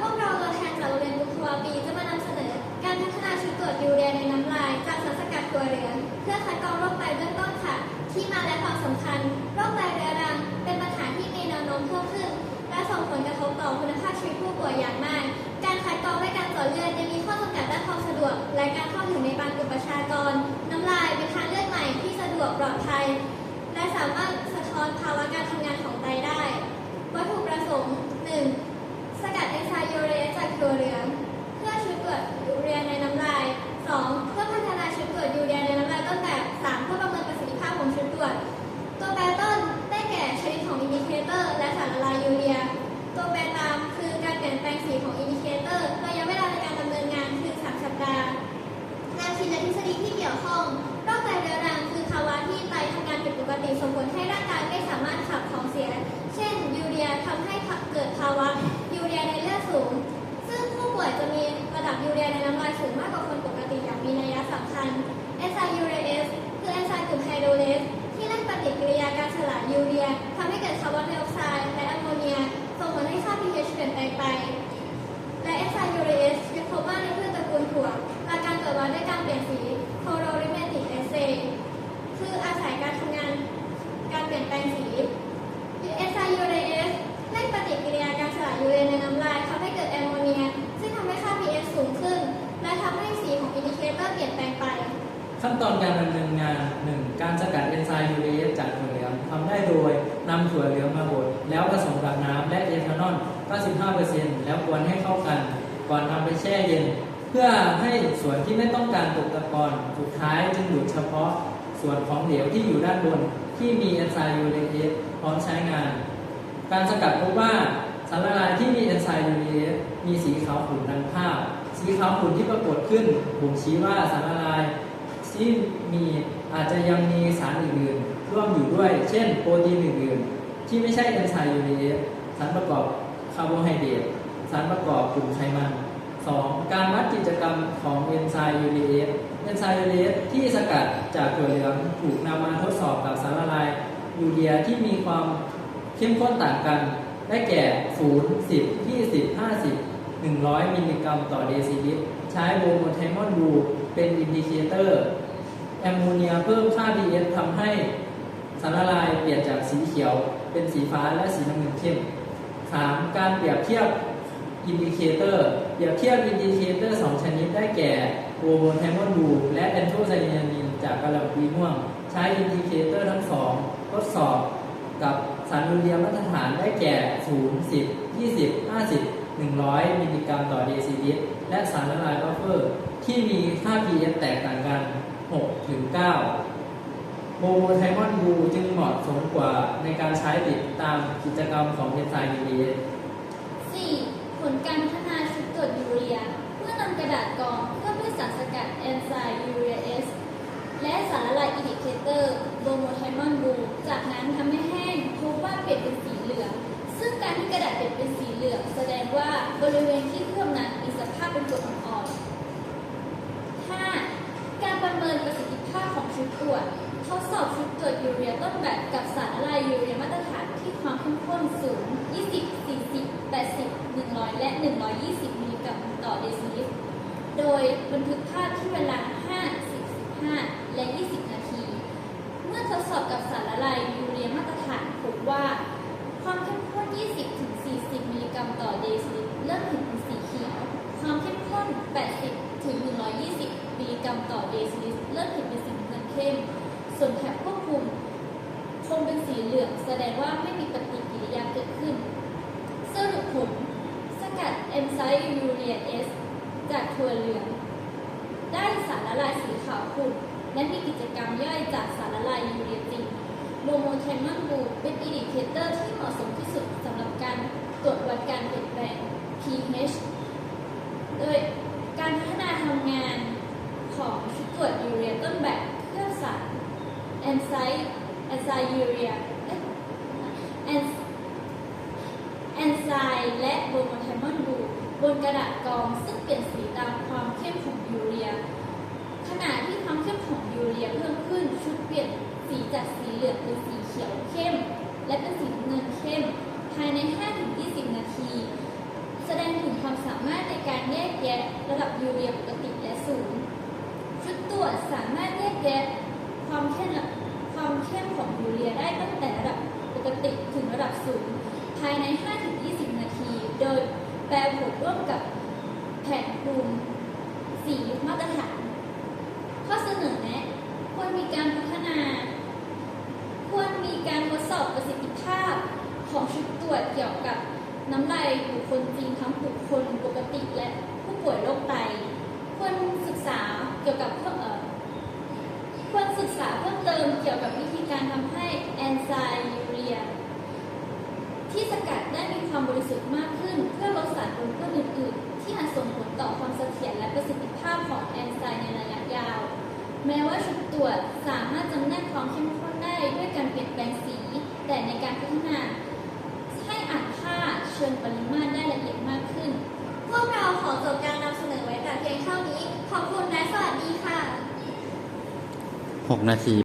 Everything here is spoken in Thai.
พวกเราตัวแทนจากโรงเรียนบุคคลาปีจะมานำเสนอ การพัฒนาชุดตรวจยูเรียในน้ำลาย จากสารสกัดตัวเหลืองเพื่อคัดกรองโรคไตเบื้องต้นค่ะ ที่มาและความสำคัญโรคไตเรื้อรังเป็นปัญหาที่มีแนวโน้มเพิ่มขึ้น และส่งผลกระทบต่อคุณภาพชีวิตผู้ป่วยอย่างมาก การคัดกรองและการตรวจเลือดยังมีข้อจำกัดด้านความสะดวก และการเข้าถึงในบางกลุ่มประชากร น้ำลายเป็นทางเลือกใหม่ที่สะดวกปลอดภัย และสามารถสะท้อนภาวะการทำงานของไตได้ วัตถุประสงค์ 1. สกัดเอนไซม์ยู เรี โดเลสที่เร่งปฏิกิริยาการสลายยูเรียทำให้เกิดคาร์บอนไดออกไซด์และแอมโมเนียส่งผลให้ค่า pH เปลี่ยนแปลงไป และเอนไซยูเรสยังพบว่าในพืชตระกูลถั่วหลักการตรวจวัดด้วยการเปลี่ยนสี colorimetric assay คืออาศัยการทำงานการเปลี่ยนแปลงสีเอนไซยูเรสเร่งปฏิกิริยาการสลายยูเรียในน้ำลายทำให้เกิดแอมโมเนีย ซึ่งทำให้ค่า pH สูงขึ้น และทำให้สีของอินดิเคเตอร์เปลี่ยนแปลงไป ขั้นตอนการดำเนิน การสกัดเอนไซม์ยูเรเอสจากถั่วเหลืองทำได้โดยนำถั่วเหลืองมาบดแล้วผสมกับน้ำและเอทานอล 95%แล้วกวนให้เข้ากัน ก่อนนำไปแช่เย็น เพื่อให้ส่วนที่ไม่ต้องการตกตะกอนสุดท้ายจึงดูดเฉพาะส่วนของเหลวที่อยู่ด้านบนที่มีเอนไซม์ยูเรเอสพร้อมใช้งาน การสกัดพบว่าสารละลายที่มีเอนไซม์ยูเรเอสมีสีขาวขุ่นดังภาพ สีขาวขุ่นที่ปรากฏขึ้นบ่งชี้ว่าสารละลาย มีอาจจะยังมีสารอื่นๆร่วมอยู่ด้วย เช่น โปรตีนอื่นๆ ที่ไม่ใช่เอนไซม์ยูเรเอสสารประกอบคาร์โบไฮเดรตสารประกอบกลุ่มไขมัน 2. การวัดกิจกรรมของเอนไซม์ยูเรเอสเอนไซม์ยูเรเอสที่สกัดจากถั่วเหลืองถูกนำมาทดสอบกับสารละลายยูเรียที่มีความเข้มข้นต่างกัน ได้แก่ 0 10 20 50 100 มิลลิกรัมต่อเดซิลิตรใช้โบโมไทมอนบูเป็นอินดิเคเตอร์ แอมโมเนียเพิ่มค่า pH ทำให้สารละลายเปลี่ยนจากสีเขียว เป็นสีฟ้าและสีน้ำเงินเข้ม 3. การเปรียบเทียบอินดิเคเตอร์เปรียบเทียบอินดิเคเตอร์ 2 ชนิดได้แก่โบโมไทมอนบูและแอนโทไซยานินจากกระหล่ำปีม่วง ใช้อินดิเคเตอร์ทั้งสองทดสอบกับสารยูเรียมาตรฐานได้แก่ 0 10 20 50 100 มิลลิกรัมต่อเดซิลิตรและสารละลายบัฟเฟอร์ ที่มีค่า pH แตกต่างกัน ถึง9โมโมไทมอนบูจึงเหมาะสมกว่าในการใช้ติดตามกิจกรรมของเอนไซม์ UPS 4. ผลการพัฒนาชุดตรวจยูเรียเมื่อนำกระดาษกรองเคลือบด้วยสารสกัดเอนไซม์ยูเรียเอสและสารละลายอินดิเคเตอร์โบโมไทมอนบูจากนั้นทำให้แห้งพบว่าเปลี่ยนเป็นสีเหลือง ซึ่งการที่กระดาษเปลี่ยนเป็นสีเหลือง แสดงว่าบริเวณที่เคลือบนั้นมีสภาพเป็นกรดอ่อนๆ 5. การประเมินประสิทธิภาพของชุ ด ทดสอบชุดตรวจยูเรียต้นแบบกับสารละลายยูเรียมาตรฐานที่ความเข้มข้นสูง 20 40 80 100 และ 120มิลลิกรัมต่อเดซิลิตร โดยบันทึกภาพที่เวลา5 10 15และ 20 นาที เมื่อทดสอบกับสารละลายยูเรียมาตรฐานพบว่า ความเข้มข้น 20 40 มิลลิกรัมต่อเดซิลิตรเริ่มเห็นเป็นสีเขียว ความเข้มข้น 80ถึง120มิลลิกรัมต่อเดซิลิตรเริ่มเห็นเป็นสี เข้ม ส่วนแถบควบคุมคงเป็นสีเหลืองแสดงว่าไม่มีปฏิกิริยาเกิดขึ้นสรุปผลสกัดเอนไซม์ยูเรียเอสจากถั่วเหลือง ได้สารละลายสีขาวขุ่นและมีกิจกรรมย่อยจากสารละลายยูเรียจริงโมโมไทมอนบูเป็นอินดิเคเตอร์ที่เหมาะสมที่สุดสำหรับการตรวจวัดการเปลี่ยนแปลง pH โดยการพัฒนาทำงานของชุดตรวจยูเรียต้นแบบ สารเอนไซม์เอนไซม์ยูเรียเอนเอนไซม์และโบโมไทมอนบูบนกระดาษกรองซึ่งเปลี่ยนสีตามความเข้มของยูเรีย ขณะที่ความเข้มของยูเรียเพิ่มขึ้นชุดเปลี่ยนสีจากสีเหลืองเป็นสีเขียวเข้ม และเป็นสีน้ำเงินเข้ม ภายใน 5-20 นาที แสดงถึงความ แยะความเข้มความเข้มของยูเรียได้ตั้งแต่ระดับปกติถึงระดับสูง ภายใน 5-20 นาที โดยแปรผลร่วมกับแผ่นปูนสีมาตรฐาน ข้อเสนอแนะควรมีการพัฒนา ควรมีการทดสอบประสิทธิภาพของชุดตรวจเกี่ยวกับ น้ำลายบุคคลจริงทั้งบุคคลปกติและผู้ป่วยโรคไตควรศึกษาเกี่ยวกับเพิ่มควรศึกษาเพิ่มเติมเกี่ยวกับวิธีการทำให้แอนไซม์ยูเรีย ที่สกัดได้มีความบริสุทธิ์มากขึ้น เพื่อลดสารปนเปื้อนอื่นๆ ที่อาจส่งผลต่อความเสถียรและประสิทธิภาพของแอนไซม์ในระยะยาว แม้ว่าชุดตรวจสามารถจำแนกความเข้มข้นได้ด้วยการเปลี่ยนแปลงสี แต่ในการพัฒนา ให้อ่านค่าเชิงปริมาตรได้ละเอียดมากขึ้น พวกเราขอจบการนำเสนอไว้แต่เพียงเท่านี้ ขอบคุณและสวัสดีค่ะ 6 นาที